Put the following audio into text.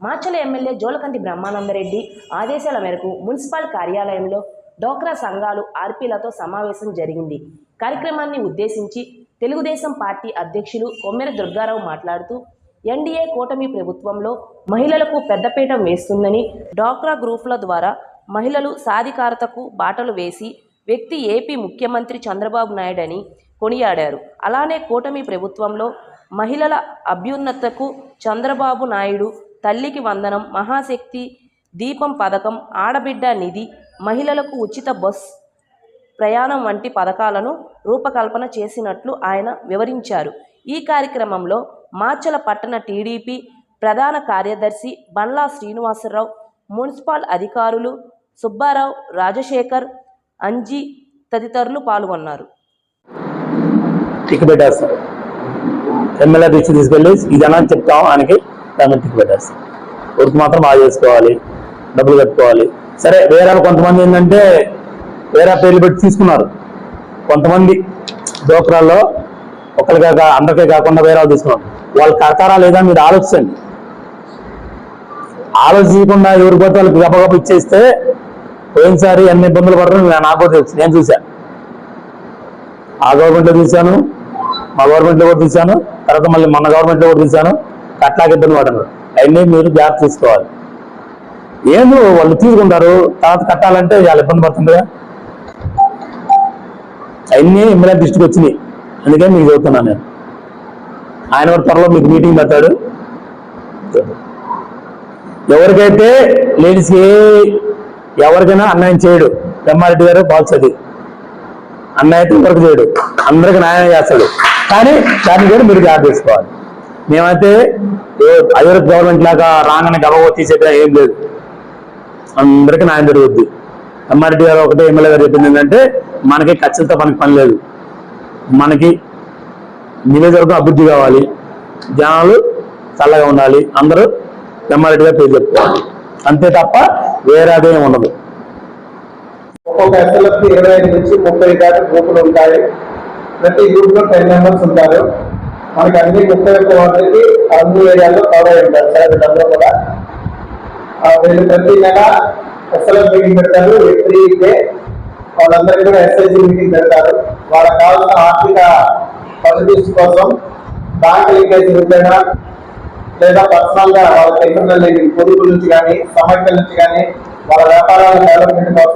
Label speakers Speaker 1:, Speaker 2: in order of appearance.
Speaker 1: Macherla MLA Jolakanti Brahmananda Reddy ఆదేశాల మేరకు municipal కార్యాలయంలో డోక్రా సంఘాలు ఆర్పీలతో సమావేశం జరిగింది. కార్యక్రమాన్ని ఉద్దేశించి తెలుగుదేశం పార్టీ అధ్యక్షులు కొమ్మెర దుర్గారావు మాట్లాడుతూ ఎన్డీఏ కూటమి ప్రభుత్వంలో మహిళలకు పెద్దపీట వేస్తుందని డ్వాక్రా గ్రూపుల ద్వారా మహిళలు సాధికారతకు బాటలు వేసి వ్యక్తి ఏపీ ముఖ్యమంత్రి చంద్రబాబు నాయుడు అని కొనియాడారు. అలానే కూటమి ప్రభుత్వంలో మహిళల అభ్యున్నతకు చంద్రబాబు నాయుడు తల్లికి వందనం మహాశక్తి దీపం పథకం ఆడబిడ్డ నిధి మహిళలకు ఉచిత బస్ ప్రయాణం వంటి పథకాలను రూపకల్పన చేసినట్లు ఆయన వివరించారు. ఈ కార్యక్రమంలో మాచల పట్టణ టీడీపీ ప్రధాన కార్యదర్శి బండ్లా శ్రీనివాసరావు మున్సిపల్ అధికారులు సుబ్బారావు రాజశేఖర్ అంజీ తదితరులు పాల్గొన్నారు.
Speaker 2: ఎమ్మెల్యే తీసుకెళ్ళి ఇది అని చెప్తాం ఆయనకి. దాన్ని టిక్ పెట్టేస్తాం. ఉరికి మాత్రం బాగా చేసుకోవాలి డబ్బులు కట్టుకోవాలి. సరే వేరే కొంతమంది ఏంటంటే వేరే పేర్లు పెట్టి తీసుకున్నారు కొంతమంది డోక్రాల్లో ఒకరి కాక అందరికీ కాకుండా వేరే వాళ్ళు తీసుకున్నారు. వాళ్ళు కడతారా లేదా మీరు ఆలోచించండి. ఆలోచించకుండా ఎవరి పోతే వాళ్ళకి గబగబ ఇచ్చేస్తే పోయినసారి ఎన్ని ఇబ్బందులు పడరు నాకు కూడా తెలుసు. నేను చూసా. ఆ గవర్నమెంట్లో చూశాను మా గవర్నమెంట్లో కూడా చూశాను తర్వాత మళ్ళీ మన గవర్నమెంట్లో కూడా చూశాను అట్లాగే వాడను. పడను అవన్నీ మీరు జాగ్రత్త తీసుకోవాలి. ఏందో వాళ్ళు తీసుకుంటారు తర్వాత కట్టాలంటే చాలా ఇబ్బంది పడుతుంది కదా అవన్నీ ఎమ్మెల్యే దృష్టికి వచ్చినాయి. అందుకే మీకు చెబుతున్నాను నేను. ఆయన త్వరలో మీకు మీటింగ్ పెడతాడు. ఎవరికైతే లేడీస్కి ఎవరికైనా అన్యాయం చేయడు. బ్రహ్మారెడ్డి గారు బాల్సది. అన్నయ్య అయితే వరకు చేయడు. అందరికి న్యాయం చేస్తాడు. కానీ దాన్ని కూడా మీరు జాగ్రత్త తీసుకోవాలి. మేమైతే అయ్యూరు గవర్నమెంట్ లాగా రాగానే గబగో తీసేట ఏం లేదు. అందరికీ న్యాయం జరుగుద్ది. ఎంఆర్టీ గారు ఒకటే ఎమ్మెల్యే గారు చెప్పింది ఏంటంటే మనకి ఖర్చులతో మనకి పని లేదు. మనకి నియోజకవర్గం అభివృద్ధి కావాలి. జనాలు చల్లగా ఉండాలి. అందరూ ఎంఆర్టీ గారు పేరు చెప్పుకోవాలి. అంతే తప్ప వేరే అదేం ఉండదు.
Speaker 3: ఒక్కొక్క ఎస్ఎల్ఎఫ్ ఇరవై ఐదు నుంచి ముప్పై దాకా గ్రూపులు ఉంటాయి. ప్రతి గ్రూప్లో టెన్ మెంబర్స్ ఉంటారు. మనకి అన్ని ముప్పై ఒక్క వాటికి అన్ని ఏరియాలో కవర్ అయి ఉంటారు. సార్ వీళ్ళందరూ కూడా. వీళ్ళు ప్రతి నెల ఎస్ఎల్ఎం మీటింగ్ పెడతారు. ఎవ్రీ డే వాళ్ళందరికీ కూడా ఎస్ఐసి మీటింగ్ పెడతారు. వాళ్ళకి కావాల్సిన ఆర్థిక ఫెసిలిటీస్ కోసం బ్యాంక్ లింకేజ్ రూపేణా లేదా పర్సనల్గా వాళ్ళ ఎక్కడ పొదుపు నుంచి కానీ సమస్యల నుంచి కానీ వాళ్ళ వ్యాపారాల డెవలప్మెంట్ కోసం